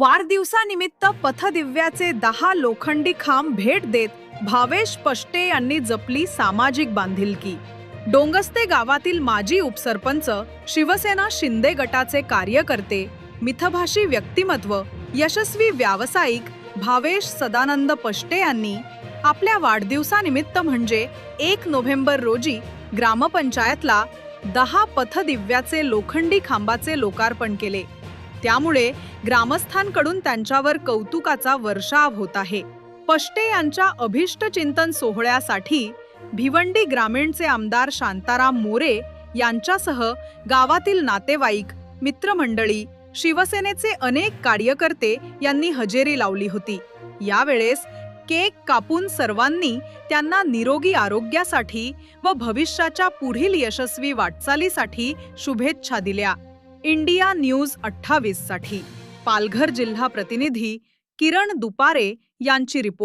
वाढदिवसानिमित्त पथदिव्याचे दहा लोखंडी खांब भेट देत भावेश पष्टे यांनी जपली सामाजिक बांधिलकी. डोंगस्ते गावातील माजी उपसरपंच शिवसेना शिंदे गटाचे कार्यकर्ते मिथभाषी व्यक्तिमत्व यशस्वी व्यावसायिक भावेश सदानंद पष्टे यांनी आपल्या वाढदिवसानिमित्त म्हणजे एक नोव्हेंबर रोजी ग्रामपंचायतला दहा पथदिव्याचे लोखंडी खांबाचे लोकार्पण केले. त्यामुळे ग्रामस्थांकडून त्यांच्यावर कौतुकाचा वर्षाव होत आहे. पष्टे यांच्या अभिष्ट चिंतन सोहळ्यासाठी भिवंडी ग्रामीणचे आमदार शांताराम मोरे यांच्यासह गावातील नातेवाईक मित्रमंडळी शिवसेनेचे अनेक कार्यकर्ते यांनी हजेरी लावली होती. यावेळेस केक कापून सर्वांनी त्यांना निरोगी आरोग्यासाठी व भविष्याच्या पुढील यशस्वी वाटचालीसाठी शुभेच्छा दिल्या. इंडिया न्यूज अठ्ठावीससाठी पालघर जिल्हा प्रतिनिधी किरण दुपारे यांची रिपोर्ट.